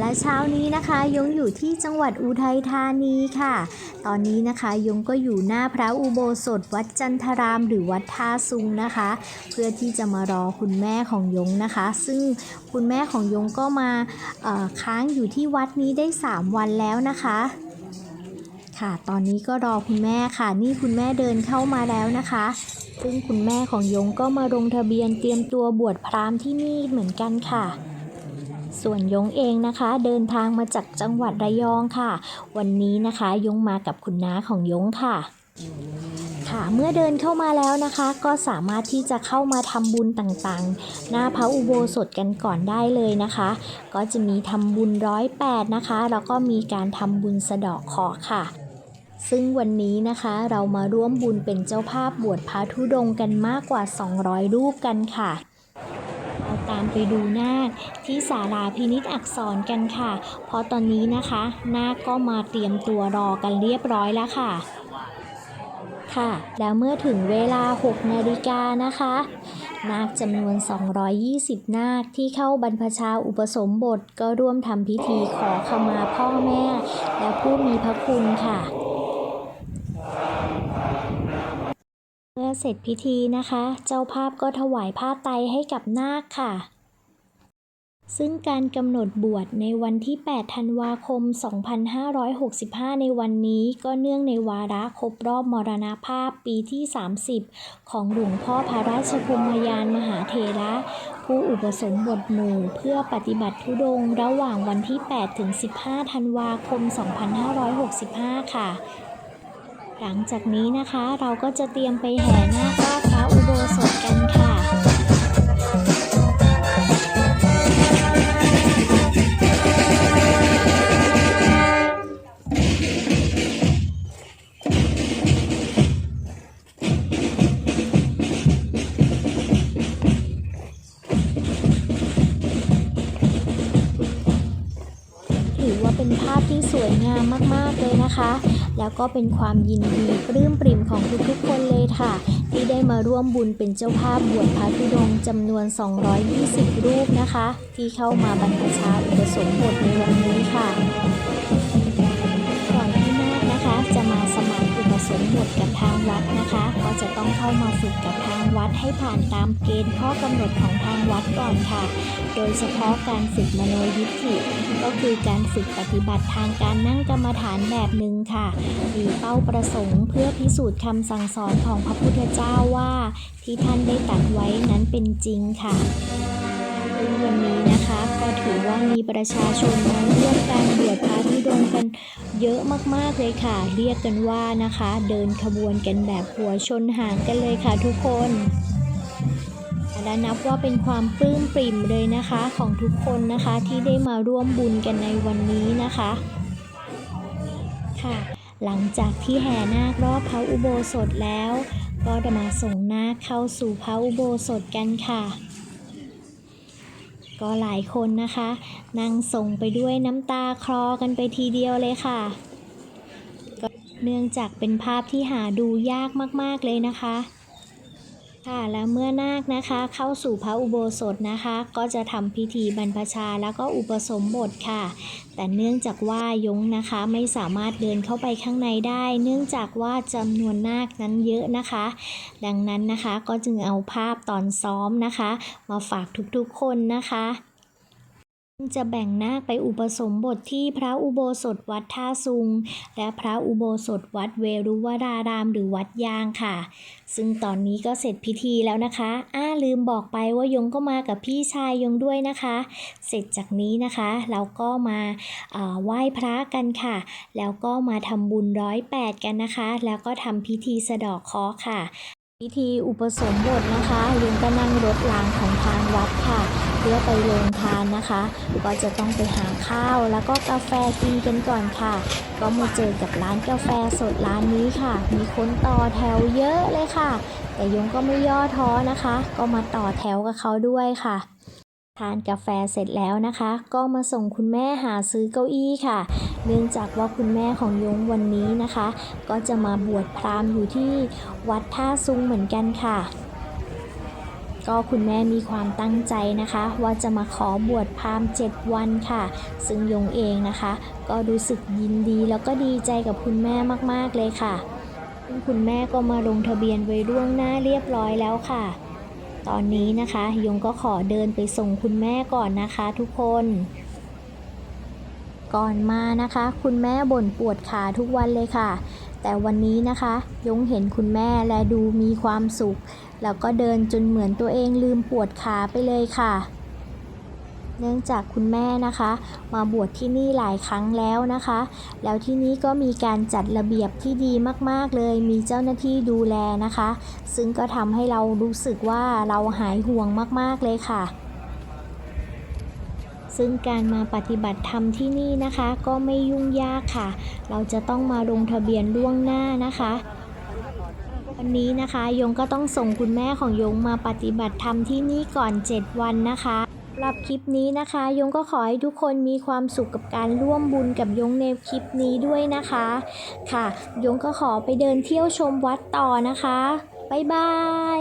และเช้านี้นะคะยงอยู่ที่จังหวัดอุทัยธานีค่ะ ตอนนี้นะคะยงก็อยู่หน้าพระอุโบสถวัดจันทรามหรือวัดท่าซุงนะคะ เพื่อที่จะมารอคุณแม่ของยงนะคะ ซึ่งคุณแม่ของยงก็มาค้างอยู่ที่วัดนี้ได้ 3 วันแล้วนะคะค่ะตอนนี้ก็รอคุณแม่ค่ะ นี่คุณแม่เดินเข้ามาแล้วนะคะ ซึ่งคุณแม่ของยงก็มาลงทะเบียนเตรียมตัวบวชพราหมณ์ที่นี่เหมือนกันค่ะ ส่วนยงเองนะคะ เดินทางมาจากจังหวัดระยองค่ะ วันนี้นะคะยงมากับคุณน้าของยงค่ะค่ะเมื่อเดินเข้ามาแล้วนะคะก็สามารถที่จะเข้ามาทำบุญต่างๆ หน้าพระอุโบสถกันก่อนได้เลยนะคะ ก็จะมีทำบุญร้อยแปดนะคะ แล้วก็มีการทำบุญสะเดาะเคราะห์ค่ะ ซึ่งวันนี้นะคะเรามาร่วมบุญเป็นเจ้าภาพบวชพระธุดงกันมากกว่า 200 รูปกันค่ะ ตามไปดูนาคที่ศาลาพินิจอักษรกันค่ะ เพราะตอนนี้นะคะนาคก็มาเตรียมตัวรอกันเรียบร้อยแล้วค่ะ ค่ะ แล้วเมื่อถึงเวลา 6 นาฬิกานะคะ นาคจำนวน 220 นาคที่เข้าบรรพชาอุปสมบทก็ร่วมทำพิธีขอขมาพ่อแม่ และผู้มีพระคุณค่ะ เสร็จพิธีนะคะ เจ้าภาพก็ถวายผ้าไตรให้กับนาคค่ะ ซึ่งการกำหนดบวชในวันที่ 8 ธันวาคม 2565 ในวันนี้ก็เนื่องในวาระครบรอบมรณภาพปีที่ 30 ของหลวงพ่อพระราชพรหมยานมหาเถระ ผู้อุปสมบทหมู่เพื่อปฏิบัติธุดงระหว่างวันที่ 8 ถึง 15 ธันวาคม 2565 ค่ะ หลังจากนี้นะคะเราก็จะเตรียมไปแห่หน้าครอบพระอุโบสถกันค่ะ นะคะ แล้วก็เป็นความยินดีปลื้มปริ่มของทุกๆคนเลยค่ะ ที่ได้มาร่วมบุญเป็นเจ้าภาพบวชพระธุดงค์จำนวน 220 รูปนะคะ ที่เข้ามาบรรพชาอุปสมบทในวันนี้ค่ะ ก่อนที่นาคนะคะจะมาสมัคร สมบทกับทางวัดนะคะ ก็จะต้องเข้ามาฝึกกับทางวัดให้ผ่านตามเกณฑ์ข้อกำหนดของทางวัดก่อนค่ะ โดยเฉพาะการฝึกมโนยิทธิก็คือการฝึกปฏิบัติทางการนั่งกรรมฐานแบบหนึ่งค่ะ มีเป้าประสงค์เพื่อพิสูจน์คำสั่งสอนของพระพุทธเจ้าว่า ที่ท่านได้ตัดไว้นั้นเป็นจริงค่ะึ่งวันนี้นะคะ ก็ถือว่ามีประชาชนมาร่วมการบวชพระธุดงกันเยอะมากๆเลยค่ะ เรียกกันว่านะคะ เดินขบวนกันแบบหัวชนหางกันเลยค่ะทุกคนและนับว่าเป็นความปลื้มปริ่มเลยนะคะของทุกคนนะคะที่ได้มาร่วมบุญกันในวันนี้นะคะค่ะ หลังจากที่แห่นาครอบพระอุโบสถแล้ว ก็จะมาส่งนาคเข้าสู่พระอุโบสถกันค่ะ ก็หลายคนนะคะ นั่งส่งไปด้วยน้ำตาคลอกันไปทีเดียวเลยค่ะ เนื่องจากเป็นภาพที่หาดูยากมากๆเลยนะคะ ค่ะแล้วเมื่อนาคนะคะเข้าสู่พระอุโบสถนะคะ ก็จะทำพิธีบรรพชาแล้วก็อุปสมบทค่ะ แต่เนื่องจากว่ายงนะคะไม่สามารถเดินเข้าไปข้างในได้ เนื่องจากว่าจำนวนนาคนั้นเยอะนะคะ ดังนั้นนะคะก็จึงเอาภาพตอนซ้อมนะคะ มาฝากทุกๆคนนะคะ จะแบ่งนาคไปอุปสมบทที่พระอุโบสถวัดท่าซุง และพระอุโบสถวัดเวรุวรารามหรือวัดยางค่ะ ซึ่งตอนนี้ก็เสร็จพิธีแล้วนะคะ อ้าลืมบอกไปว่ายงก็มากับพี่ชายยงด้วยนะคะ เสร็จจากนี้นะคะ เราก็มาไหว้พระกันค่ะ แล้วก็มาทำบุญร้อยแปดกันนะคะ แล้วก็ทำพิธีสะดอกเคราะห์ค่ะ พิธีอุปสมบทนะคะลุงก็นั่งรถรางของทางวัดค่ะ เพื่อไปโรงทานนะคะ ก็จะต้องไปหาข้าวแล้วก็กาแฟกินกันก่อนค่ะ ก็มาเจอกับร้านกาแฟสดร้านนี้ค่ะ มีคนต่อแถวเยอะเลยค่ะ แต่ยงก็ไม่ย่อท้อนะคะ ก็มาต่อแถวกับเขาด้วยค่ะานกาแฟเสร็จแล้วนะคะ ก็มาส่งคุณแม่หาซื้อเก้าอี้ค่ะ เนื่องจากว่าคุณแม่ของยงวันนี้นะคะ ก็จะมาบวชพราหมณ์อยู่ที่วัดท่าซุงเหมือนกันค่ะก็คุณแม่มีความตั้งใจนะคะ ว่าจะมาขอบวชพราหมณ์7วันค่ะ ซึ่งยงเองนะคะ ก็รู้สึกยินดีแล้วก็ดีใจกับคุณแม่มากๆเลยค่ะ คุณแม่ก็มาลงทะเบียนไว้ล่วงหน้าเรียบร้อยแล้วค่ะ ตอนนี้นะคะ ยงก็ขอเดินไปส่งคุณแม่ก่อนนะคะทุกคน ก่อนมานะคะ คุณแม่บ่นปวดขาทุกวันเลยค่ะ แต่วันนี้นะคะ ยงเห็นคุณแม่และดูมีความสุข แล้วก็เดินจนเหมือนตัวเองลืมปวดขาไปเลยค่ะ เนื่องจากคุณแม่นะคะ มาบวชที่นี่หลายครั้งแล้วนะคะ แล้วที่นี้ก็มีการจัดระเบียบที่ดีมากๆเลย มีเจ้าหน้าที่ดูแลนะคะ ซึ่งก็ทำให้เรารู้สึกว่าเราหายห่วงมากๆเลยค่ะซึ่งการมาปฏิบัติธรรมที่นี่นะคะก็ไม่ยุ่งยากค่ะ เราจะต้องมาลงทะเบียนล่วงหน้านะคะ วันนี้นะคะ ยงก็ต้องส่งคุณแม่ของยงมาปฏิบัติธรรมที่นี่ก่อน 7 วันนะคะำหรับคลิปนี้นะคะ ยงก็ขอให้ทุกคนมีความสุขกับการร่วมบุญกับยงในคลิปนี้ด้วยนะคะ ค่ะ ยงก็ขอไปเดินเที่ยวชมวัดต่อนะคะ บ๊ายบาย